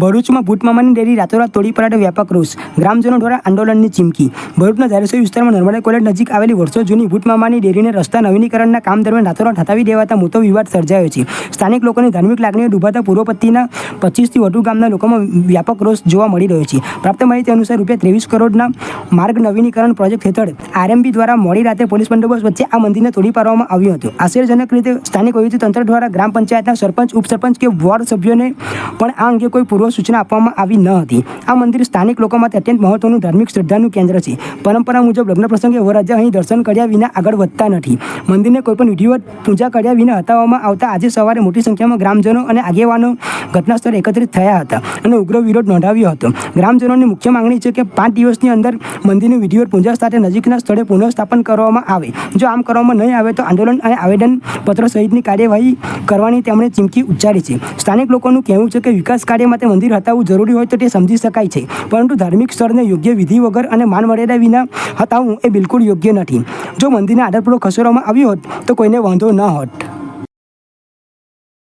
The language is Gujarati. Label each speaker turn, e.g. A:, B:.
A: ભરૂચમાં ભૂતમામાની ડેરી રાતોરાત તોડી પડાટે વ્યાપક રોષ. ગ્રામજનો દ્વારા આંદોલનની ચીમકી. ભરૂચના ધારાસભ્ય વિસ્તારમાં નર્મદા કોલેજ નજીક આવેલી વર્ષો જૂની ભૂટમામાની ડેરીને રસ્તા નવીનીકરણના કામ દરમિયાન રાતોરાત હટાવી દેવાતા મોટો વિવાદ સર્જાયો છે. સ્થાનિક લોકોની ધાર્મિક લાગણીઓ ડૂબાતા પૂર્વપત્તિના પચીસથી વધુ ગામના લોકોમાં વ્યાપક રોષ જોવા મળી રહ્યો છે. પ્રાપ્ત માહિતી અનુસાર રૂપિયા ત્રેવીસ કરોડના માર્ગ નવીનીકરણ પ્રોજેક્ટ હેઠળ આરએમબી દ્વારા મોડી રાતે પોલીસ બંદોબસ્ત વચ્ચે આ મંદિરને તોડી પાડવામાં આવ્યું હતું. આશ્ચર્યજનક રીતે સ્થાનિક વહીવટી તંત્ર દ્વારા ગ્રામ પંચાયતના સરપંચ, ઉપસરપંચ કે વોર્ડ સભ્યોને પણ આ અંગે કોઈ પૂર્વ સૂચના આપવામાં આવી ન હતી. આ મંદિર સ્થાનિક લોકો માટે અત્યંત મહત્વનું ધાર્મિક શ્રદ્ધાનું કેન્દ્ર છે. પરંપરા મુજબ લગ્ન પ્રસંગે વરરાજા અહીં દર્શન કર્યા વિના આગળ વધતા નથી. મંદિરને કોઈપણ વિધિવત પૂજા કર્યા વિના હટાવવામાં આવતા આજે સવારે મોટી સંખ્યામાં ગ્રામજનો અને આગેવાનો ઘટના સ્થળે એકત્રિત થયા હતા અને ઉગ્ર વિરોધ નોંધાવ્યો હતો. ગ્રામજનોની મુખ્ય માંગણી છે કે પાંચ દિવસની અંદર મંદિરની વિધિવત પૂજા સાથે નજીકના સ્થળે પુનઃસ્થાપન કરવામાં આવે. જો આમ કરવામાં નહીં આવે તો આંદોલન અને આવેદન પત્ર સહિતની કાર્યવાહી કરવાની તેમણે ચીમકી ઉચ્ચારી છે. સ્થાનિક લોકોનું કહેવું છે કે વિકાસ કાર્ય માટે મંદિર હટાવવું જરૂરી હોય તો તે સમજી શકાય છે. પરંતુ ધાર્મિક સ્થળને યોગ્ય વિધિ વગર અને માન મર્યાદા વિના હટાવવું એ બિલકુલ યોગ્ય નથી. જો મંદિરને આદરપૂર્વક ખસેડવામાં આવ્યું હોત તો કોઈને વાંધો ન હોત.